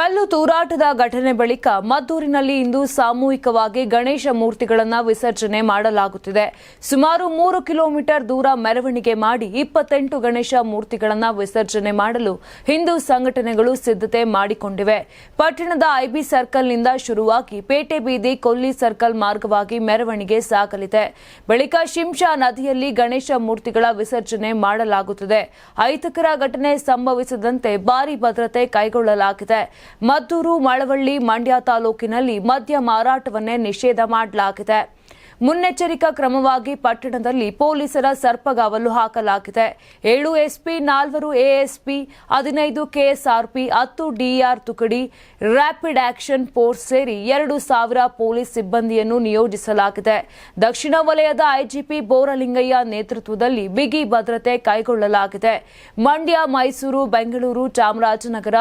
ಕಲ್ಲು ತೂರಾಟದ ಘಟನೆ ಬಳಿಕ ಮದ್ದೂರಿನಲ್ಲಿ ಇಂದು ಸಾಮೂಹಿಕವಾಗಿ ಗಣೇಶ ಮೂರ್ತಿಗಳನ್ನು ವಿಸರ್ಜನೆ ಮಾಡಲಾಗುತ್ತಿದೆ. ಸುಮಾರು ಮೂರು ಕಿಲೋಮೀಟರ್ ದೂರ ಮೆರವಣಿಗೆ ಮಾಡಿ ಇಪ್ಪತ್ತೆಂಟು ಗಣೇಶ ಮೂರ್ತಿಗಳನ್ನು ವಿಸರ್ಜನೆ ಮಾಡಲು ಹಿಂದೂ ಸಂಘಟನೆಗಳು ಸಿದ್ಧತೆ ಮಾಡಿಕೊಂಡಿವೆ. ಪಟ್ಟಣದ ಐಬಿ ಸರ್ಕಲ್ನಿಂದ ಶುರುವಾಗಿ ಪೇಟೆ ಬೀದಿ ಕೊಲ್ಲಿ ಸರ್ಕಲ್ ಮಾರ್ಗವಾಗಿ ಮೆರವಣಿಗೆ ಸಾಗಲಿದೆ. ಬಳಿಕ ಶಿಂಷಾ ನದಿಯಲ್ಲಿ ಗಣೇಶ ಮೂರ್ತಿಗಳ ವಿಸರ್ಜನೆ ಮಾಡಲಾಗುತ್ತಿದೆ. ಅಹಿತಕರ ಘಟನೆ ಸಂಭವಿಸದಂತೆ ಭಾರಿ ಭದ್ರತೆ ಕೈಗೊಳ್ಳಲಾಗಿದೆ. ಮದ್ದೂರು ಮಳವಳ್ಳಿ ಮಂಡ್ಯ ತಾಲೂಕಿನಲ್ಲಿ ಮದ್ಯ ಮಾರಾಟವನ್ನೇ ನಿಷೇಧ ಮಾಡಲಾಗಿದೆ. ಮುನ್ನೆಚ್ಚರಿಕಾ ಕ್ರಮವಾಗಿ ಪಟ್ಟಣದಲ್ಲಿ ಪೊಲೀಸರ ಸರ್ಪಗಾವಲು ಹಾಕಲಾಗಿದೆ. ಏಳು ಎಸ್ಪಿ, ನಾಲ್ವರು ಎಎಸ್ಪಿ, ಹದಿನೈದು ಕೆಎಸ್ಆರ್ಪಿ, ಹತ್ತು ಡಿಆರ್ ತುಕಡಿ ರ್ಯಾಪಿಡ್ ಆಕ್ಷನ್ ಫೋರ್ಸ್ ಸೇರಿ ಎರಡು ಸಾವಿರ ಪೊಲೀಸ್ ಸಿಬ್ಬಂದಿಯನ್ನು ನಿಯೋಜಿಸಲಾಗಿದೆ. ದಕ್ಷಿಣ ವಲಯದ ಐಜಿಪಿ ಬೋರಲಿಂಗಯ್ಯ ನೇತೃತ್ವದಲ್ಲಿ ಬಿಗಿ ಭದ್ರತೆ ಕೈಗೊಳ್ಳಲಾಗಿದೆ. ಮಂಡ್ಯ, ಮೈಸೂರು, ಬೆಂಗಳೂರು, ಚಾಮರಾಜನಗರ,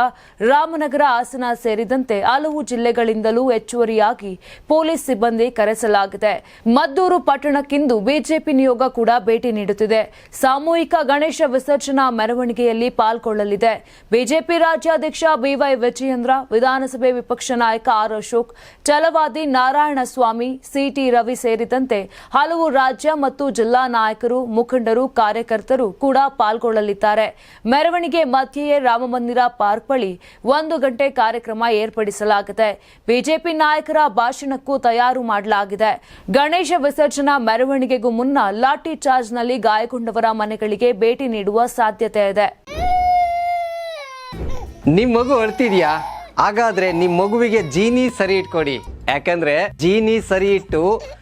ರಾಮನಗರ ಹಾಸನ ಸೇರಿದಂತೆ ಹಲವು ಜಿಲ್ಲೆಗಳಿಂದಲೂ ಹೆಚ್ಚುವರಿಯಾಗಿ ಪೊಲೀಸ್ ಸಿಬ್ಬಂದಿ ಕರೆಸಲಾಗಿದೆ. ಮದ್ದೂರು ಪಟ್ಟಣಕ್ಕಿಂದು ಬಿಜೆಪಿ ನಿಯೋಗ ಕೂಡ ಭೇಟಿ ನೀಡುತ್ತಿದೆ. ಸಾಮೂಹಿಕ ಗಣೇಶ ವಿಸರ್ಜನಾ ಮೆರವಣಿಗೆಯಲ್ಲಿ ಪಾಲ್ಗೊಳ್ಳಲಿದೆ. ಬಿಜೆಪಿ ರಾಜ್ಯಾಧ್ಯಕ್ಷ ಬಿವೈ ವಿಜಯೇಂದ್ರ, ವಿಧಾನಸಭೆ ವಿಪಕ್ಷ ನಾಯಕ R Ashok, Chalavadi Narayanaswamy, C T ಸೇರಿದಂತೆ ಹಲವು ರಾಜ್ಯ ಮತ್ತು ಜಿಲ್ಲಾ ನಾಯಕರು, ಮುಖಂಡರು, ಕಾರ್ಯಕರ್ತರು ಕೂಡ ಪಾಲ್ಗೊಳ್ಳಲಿದ್ದಾರೆ. ಮೆರವಣಿಗೆ ಮಧ್ಯೆಯೇ ರಾಮಮಂದಿರ ಪಾರ್ಕ್ ಬಳಿ ಒಂದು ಗಂಟೆ ಕಾರ್ಯಕ್ರಮ ಏರ್ಪಡಿಸಲಾಗಿದೆ. ಬಿಜೆಪಿ ನಾಯಕರ ಭಾಷಣಕ್ಕೂ ತಯಾರು ಮಾಡಲಾಗಿದೆ. ಗಣೇಶ ವಿಸರ್ಜನಾ ಮೆರವಣಿಗೆಗೂ ಮುನ್ನ ಲಾಠಿ ಚಾರ್ಜ್ನಲ್ಲಿ ಗಾಯಗೊಂಡವರ ಮನೆಗಳಿಗೆ ಭೇಟಿ ನೀಡುವ ಸಾಧ್ಯತೆ ಇದೆ. ನಿಮ್ ಮಗು ಅಳ್ತಿದ್ಯಾ? ಹಾಗಾದ್ರೆ ನಿಮ್ ಮಗುವಿಗೆ ಜೀನಿ ಸರಿ ಇಟ್ಕೊಡಿ. ಯಾಕಂದ್ರೆ ಜೀನಿ ಸರಿ ಇಟ್ಟು